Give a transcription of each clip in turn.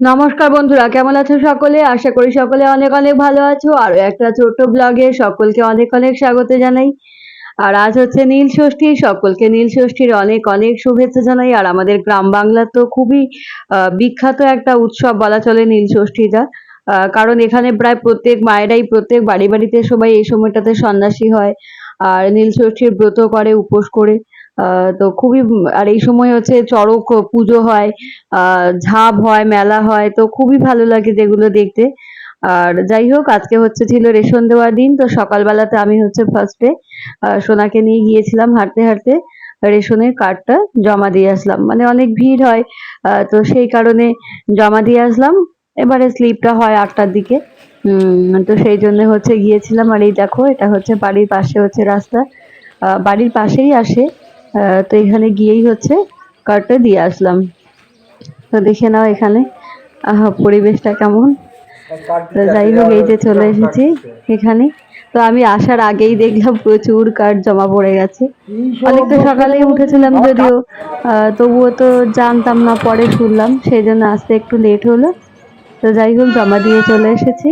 নমস্কার বন্ধুরা, কেমন আছো সকলে? আশা করি সকলে অনেক অনেক ভালো আছো। আর একটা ছোট্ট ব্লগে সকলকে অনেক অনেক স্বাগত জানাই। আর আজ হচ্ছে নীল ষষ্ঠী, সকলকে নীল ষষ্ঠীর অনেক অনেক শুভেচ্ছা জানাই। আর আমাদের গ্রাম বাংলা তো খুবই বিখ্যাত একটা উৎসব বলা চলে নীল ষষ্ঠীটা। কারণ এখানে প্রায় প্রত্যেক মায়েরাই, প্রত্যেক বাড়ি বাড়িতে সবাই এই সময়টাতে সন্ন্যাসী হয়। আর নীল ষষ্ঠীর ব্রত করে, উপোস করে। তো খুবই, আর এই সময় হচ্ছে চড়ক পুজো হয় ঝাঁপ হয়, মেলা হয়, তো খুবই ভালো লাগে যেগুলো দেখতে। আর যাই হোক, আজকে হচ্ছে ছিল রেশন দেওয়ার দিন, তো সকালবেলাতে আমি হচ্ছে ফার্স্টে সোনাকে নিয়ে গিয়েছিলাম হাঁটতে হাঁটতে, রেশনের কার্ডটা জমা দিয়ে আসলাম। মানে অনেক ভিড় হয় তো সেই কারণে জমা দিয়ে আসলাম। এবারে স্লিপটা হয় আটটার দিকে তো সেই জন্য হচ্ছে গিয়েছিলাম। আর এই দেখো, এটা হচ্ছে বাড়ির পাশে হচ্ছে রাস্তা বাড়ির পাশেই আসে তো এখানে গিয়েই হচ্ছে কার্ডটা দিয়ে আসলাম। তো দেখে নাও এখানে। পরিবেশটা কেমন? তো যাই হোক, এই যে চলে এসেছি এখানে। তো আমি আসার আগেই দেখলাম প্রচুর কার্ড জমা পড়ে গেছে। অনেকটা সকালেই উঠেছিলাম যদিও। তবুও তো জানতাম না, পরে শুনলাম, সেই জন্য আসতে একটু লেট হলো। তো যাই হোক, জমা দিয়ে চলে এসেছি।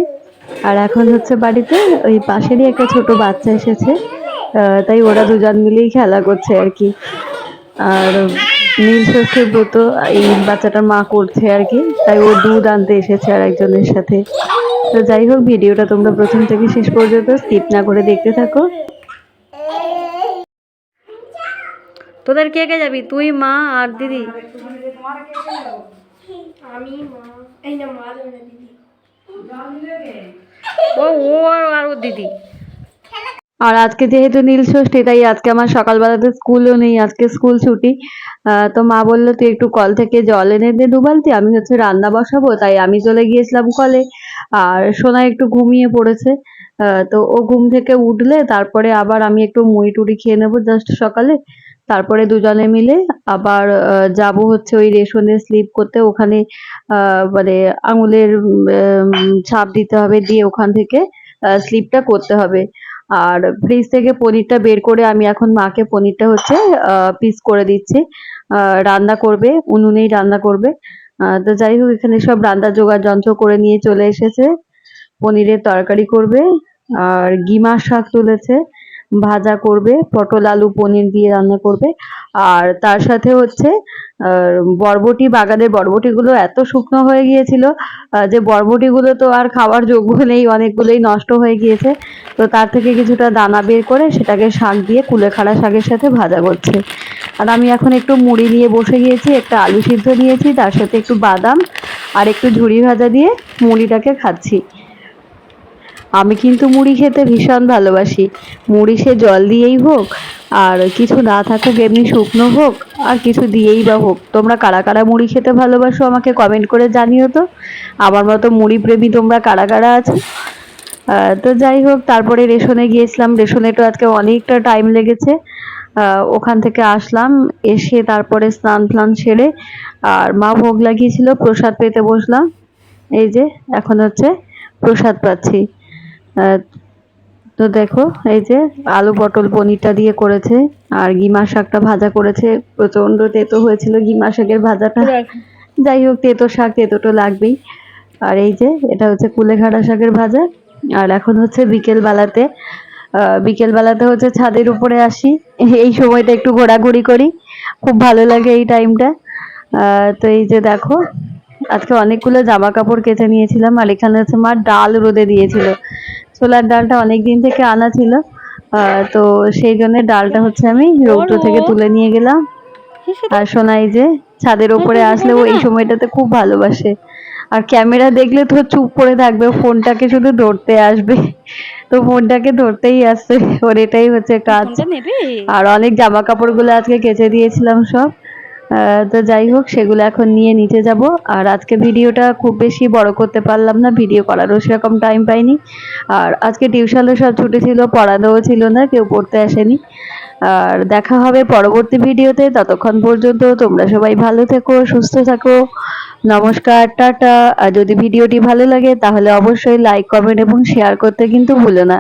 আর এখন হচ্ছে বাড়িতে ওই পাশেরই একটা ছোট বাচ্চা এসেছে। তাই ওরা দুজন মিলেই খেলা করছে আর কি। আর নীল ষষ্ঠীর ব্রত এই বাচ্চাটার মা করছে আর কি। তাই ও দুধ আনতে এসেছে আর একজনের সাথে। তো যাই হোক ভিডিওটা তোমরা প্রথম থেকে শেষ পর্যন্ত স্কিপ না করে দেখতে থাকো। তোদের কে কে যাবি? তুই মা আর দিদি? আমি মা। এই না মা যাবে না দিদি। ও ও আর আর ওর দিদি। আর আজকে যেহেতু নীল ষষ্ঠী, তাই আজকে আমার সকালবেলাতে স্কুলও নেই, আজকে স্কুল ছুটি। তো মা বলল, তুই একটু কল থেকে জল এনে দে দু বালতি আমি হচ্ছে রান্না বসাবো, তাই আমি চলে গিয়েছিলাম কলে। আর সোনা একটু ঘুমিয়ে পড়েছে। তো ও ঘুম থেকে উঠলে, তারপরে আবার আমি একটু মুড়ি টুড়ি খেয়ে নেব জাস্ট সকালে। তারপরে দুজনে মিলে আবার যাব হচ্ছে ওই রেশনের স্লিপ করতে, ওখানে মানে আঙুলের ছাপ দিতে হবে, দিয়ে ওখান থেকে স্লিপটা করতে হবে। আর ফ্রিজ থেকে পনিরটা বের করে আমি এখন মাকে পনিরটা হচ্ছে পিস করে দিচ্ছি। রান্না করবে, উনুনেই রান্না করবে। তো যাই হোক, এখানে সব রান্না জোগাড় যন্ত্র করে নিয়ে চলে এসেছে। পনিরের তরকারি করবে, আর গিমার শাক তুলেছে, ভাজা করবে, পটল, আলু, পনির দিয়ে রান্না করবে। আর তার সাথে হচ্ছে বরবটি, বাগানের বরবটিগুলো এত শুকনো হয়ে গিয়েছিল যে বরবটিগুলো তো আর খাওয়ার যোগ্য নেই, অনেকগুলোই নষ্ট হয়ে গিয়েছে। তো তার থেকে কিছুটা দানা বের করে সেটাকে শাক দিয়ে কুলেখাড়া শাকের সাথে ভাজা করছে। আর আমি এখন একটু মুড়ি নিয়ে বসে গিয়েছি, একটা আলু সিদ্ধ নিয়েছি, তার সাথে একটু বাদাম আর একটু ঝুড়ি ভাজা দিয়ে মুড়িটাকে খাচ্ছি। আমি কিন্তু মুড়ি খেতে ভীষণ ভালোবাসি। মুড়ি সে জল দিয়েই হোক, আর কিছু না থাকুক, এমনি শুকনো হোক আর কিছু দিয়েই বা হোক। তোমরা কারা কারা মুড়ি খেতে ভালোবাসো আমাকে কমেন্ট করে জানিও তো। আমার মতো মুড়ি প্রেমী তোমরা কারা কারা আছো? তো যাই হোক, তারপরে রেশনে গিয়েছিলাম। রেশনে তো আজকে অনেকটা টাইম লেগেছে। ওখান থেকে আসলাম, এসে তারপরে স্নান ফ্লান সেরে আর মা ভোগ লাগিয়েছিল, প্রসাদ পেতে বসলাম। এই যে, এখন হচ্ছে প্রসাদ পাচ্ছি। তো দেখো, এই যে আলু পটল পনিরটা দিয়ে করেছে, আর গিমা শাকটা ভাজা করেছে। প্রচণ্ড তেতো হয়েছিল গিমা শাকের ভাজাটা। যাই হোক, তেতো শাক, তেতো তো লাগবেই। আর এই যে, এটা হচ্ছে কুলেখাড়া শাকের ভাজা। আর এখন হচ্ছে বিকেল বেলাতে বিকেল বেলাতে হচ্ছে ছাদের উপরে আসি। এই সময়টা একটু ঘোরাঘুরি করি। খুব ভালো লাগে এই টাইমটা। তো এই যে দেখো, আজকে অনেকগুলো জামা কাপড় কেচে নিয়েছিলাম, আর এখানে হচ্ছে মা ডাল রোদে দিয়েছিল। ছোলার ডালটা অনেক দিন থেকে আনা ছিল। তো সেই জন্য ডালটা হচ্ছে আমি রৌদ্র থেকে তুলে নিয়ে গেলাম। আর শোনাই যে ছাদের উপরে আসলে ও এই সময়টাতে খুব ভালোবাসে। আর ক্যামেরা দেখলে তো চুপ করে থাকবে ফোনটাকে শুধু ধরতে আসবে। তো ফোনটাকে ধরতেই আসছে ওর এটাই হচ্ছে কাজ। আর অনেক জামা কাপড়গুলো আজকে কেচে দিয়েছিলাম সব। তো যাই হোক, সেগুলো এখন নিয়ে নিচে যাব। আর আজকে ভিডিওটা খুব বেশি বড় করতে পারলাম না, ভিডিও করারও সেরকম টাইম পাইনি। আর আজকে টিউশনও সব ছুটি ছিল, পড়ানোও ছিল না, কেউ পড়তে আসেনি। আর দেখা হবে পরবর্তী ভিডিওতে, ততক্ষণ পর্যন্ত তোমরা সবাই ভালো থেকো, সুস্থ থাকো। নমস্কার, টাটা। আর যদি ভিডিওটি ভালো লাগে, তাহলে অবশ্যই লাইক কমেন্ট এবং শেয়ার করতে কিন্তু ভুলো না।